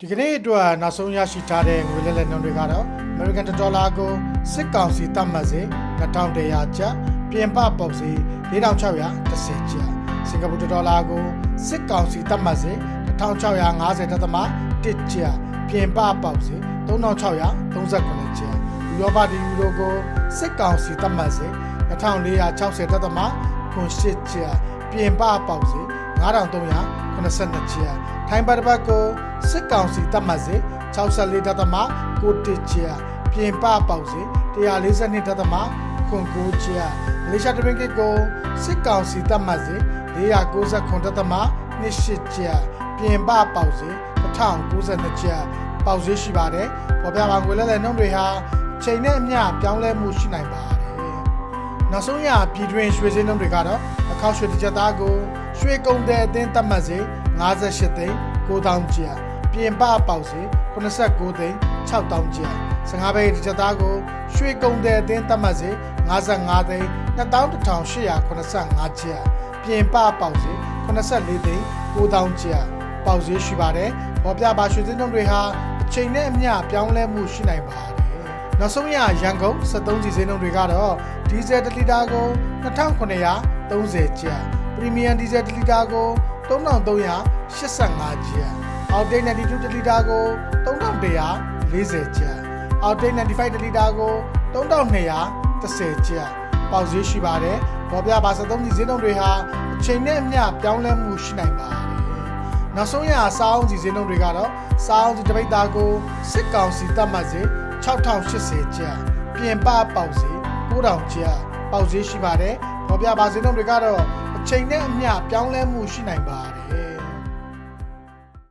ဒီကနေ့အတွက်နောက်ဆုံးရရှိထားတဲ့ငွေလဲလှယ်နှုန်းတွေကတော့ American Dollar ကိုစစ်ကောင်စီတတ်မှတ်စေ2100ကျပ်ပြင်ပပေါက်စေ4610ကျပ်စင်ကာပူဒေါ်လာကိုစစ်ကောင်စီတတ်မှတ်စေ1650တက်သမ1ကျပ်ပြင်ပပေါက်စေ3639ကျပ်ဥရောပဒီယူရိုကိုစစ်ကောင်စီတတ်မှတ်စေ2460တက်သမ98ကျပ်ပြင်ပပေါက်စေ9382ကျပ်ထိုင်းဘတ်ဘတ်ကို စစ်ကောင်စီတတ်မှတ်စေ64တက်သမ91ကျပ်ပြင်ပပေါက်စေ142တက်သမ9ကျပ်မလေးရှားတပင်းကစ်ကိုစစ်ကောင်စီတတ်မှတ်စေ499တက်သမ28ကျပ်ပြင်ပပေါက်စေ1092ကျပ်ပေါက်စေရှိပါတယ်ပေါ်ပြပါငွေလဲတဲ့နှုန်းတွေဟာချိန်နဲ့အမျှပြောင်းလဲမှုရှိနိုင်ပါတယ်နောက်ဆုံးရပြည်တွင်းရွှေစင်းနှုန်းတွေကတော့အခောက်ရွှေတစ်ချက်သားကိုရွှေကုန်တဲ့အသင်းတတ်မှတ်စေ58သိန်း9000ကျပ် ပြင်ပပေါက်စေ89သိန်း6000ကျပ်15ဘိတ်တစ်ချက်သားကိုရွှေကုန်တဲ့အသင်းတတ်မှတ်စေ55သိန်း2885ကျပ်ပြင်ပပေါက်စေ84သိန်း9000ကျပ်ပေါက်စေရှိပါတယ်ပေါ်ပြပါရွှေစင်းနှုန်းတွေဟာအချိန်နဲ့အမျှပြောင်းလဲမှုရှိနိုင်ပါတယ်နောက်ဆုံးရရန်ကုန်73စီစင်းနှုန်းတွေကတော့ဒီဇယ်1လီတာကို2930ကျပ်ပရီမီယံဒီဇယ်1လီတာကို3385ကျပ် အောက်တိတ်92တလီတာကို3140ကျပ်အောက်တိတ်95တလီတာကို3210ကျပ်ပေါက်ဈေးရှိပါတယ်ပေါ်ပြပါ73စီစင်းနှုန်းတွေဟာအချိန်နဲ့အမျှပြောင်းလဲမှုရှိနိုင်ပါတယ်နောက်ဆုံးရစားအောင်စီစင်းနှုန်းတွေကတော့စားအောင်စီတပိတ်သားကိုစစ်ကောင်စီတတ်မှတ်စေ6080ကျပ်ပြင်ပပေါက်စေ9000ကျပ်ပေါက်စေရှိပါတယ်။ပေါ်ပြပါစင်းနှုန်းတွေကတော့အချိန်နဲ့အမျှပြောင်းလဲမှုရှိနိုင်ပါတယ်